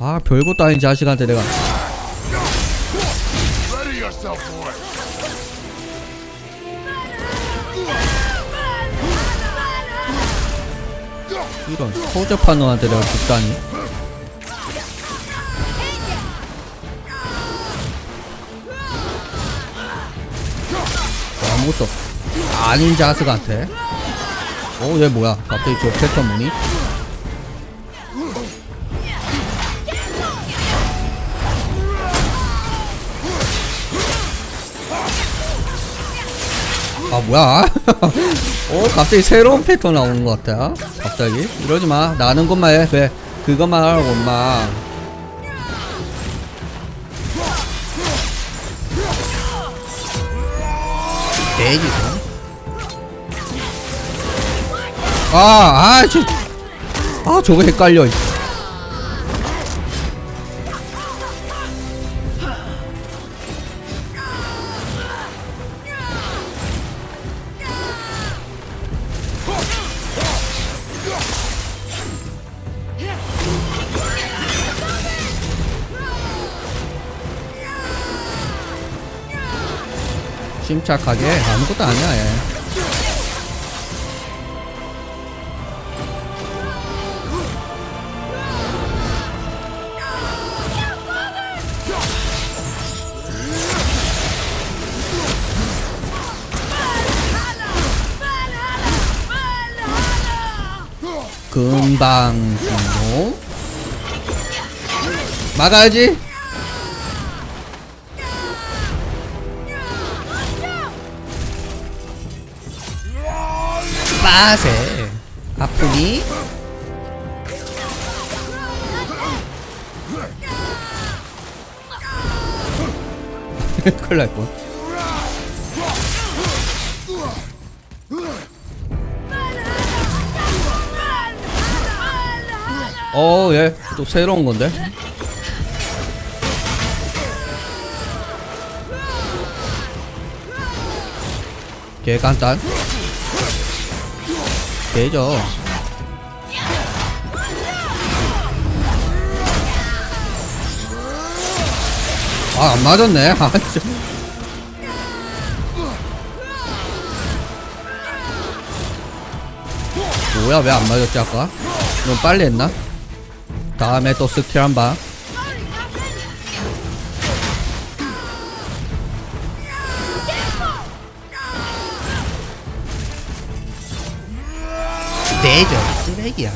아 별것도 아닌 자식한테 내가. 이런 허접한 놈한테 내가 죽다니 아무것도 아닌 자식한테 어얘 뭐야 갑자기 저 패턴 뭐니? 아 뭐야? 어 갑자기 새로운 패턴 나오는 것 같아. 갑자기? 이러지 마. 나는 것만 해. 그래 그것만 하라고 엄마. 대기죠 아 아 저, 아 저거 헷갈려 침착하게. 아무것도 아니야 얘. 금방 중로 막아야지 빠세 아프니 큰일 날뻔 어, 얘, 또 새로운 건데? 개 간단. 개죠. 아, 안 맞았네. 아, 진짜. 뭐야, 왜 안 맞았지, 아까? 너무 빨리 했나? 다음에 또 스킬 한 방. 내죠 쓰레기야.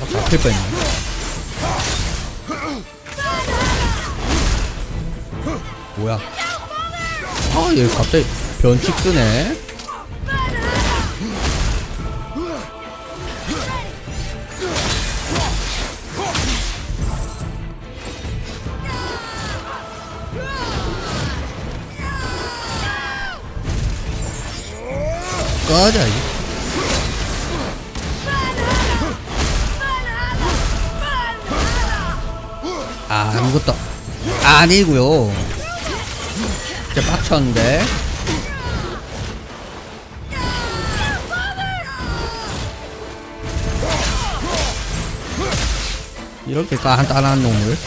어, 잡힐 뻔했네. 뭐야? 아, 얘 갑자기 변칙 뜨네. 꺼져. 이. 아, 아무것도 아니고요. 진짜 빡쳤는데. 이렇게 간단한 놈을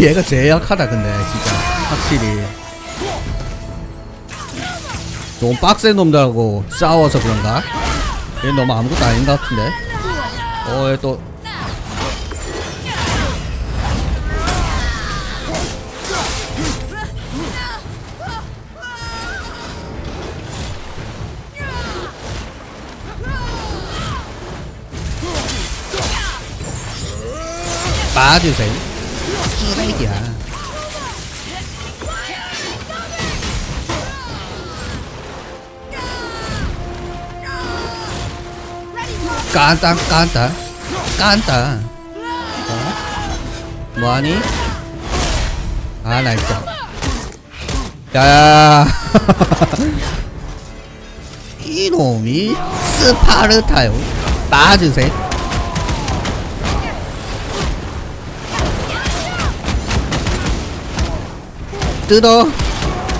얘가 제일 약하다 근데 진짜. 확실히. 너무 빡센 놈들하고 싸워서 그런가? 얘 너무 아무것도 아닌 것 같은데? 어얘또. 빠지세요 쓰레기야. 깐딱 깐딱 깐딱 어? 뭐하니? 아나 진짜 야야야. 이놈이 스파르타요. 빠지세요 뜯어.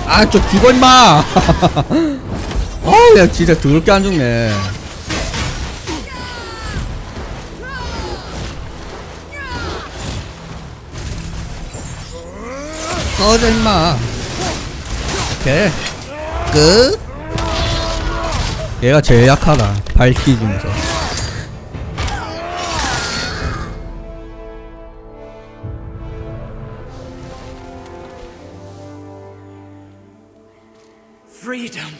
아좀 죽어 임마. 어야 진짜 더럽게 안 죽네. 꺼져 임마. 오케이. 끝. 얘가 제일 약하다. 발키 중에서 Freedom,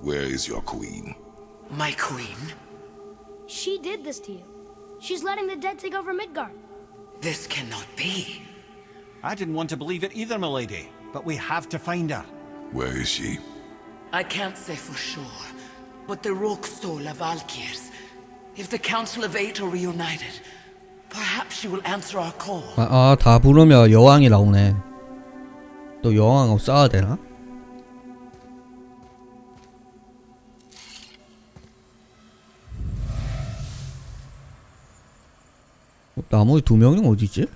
Where is your queen? my queen. She did this to you. She's letting the dead take over Midgard. This cannot be. I didn't want to believe it either, milady, but we have to find her. Where is she? I can't say for sure, but the Rokstol of Valkyrs. If the Council of Eight are reunited, perhaps she will answer our call. 아, 아, 다 부르면 여왕이 나오네. 또 여왕하고 싸워야 되나? 나머지 두 명은 어디지?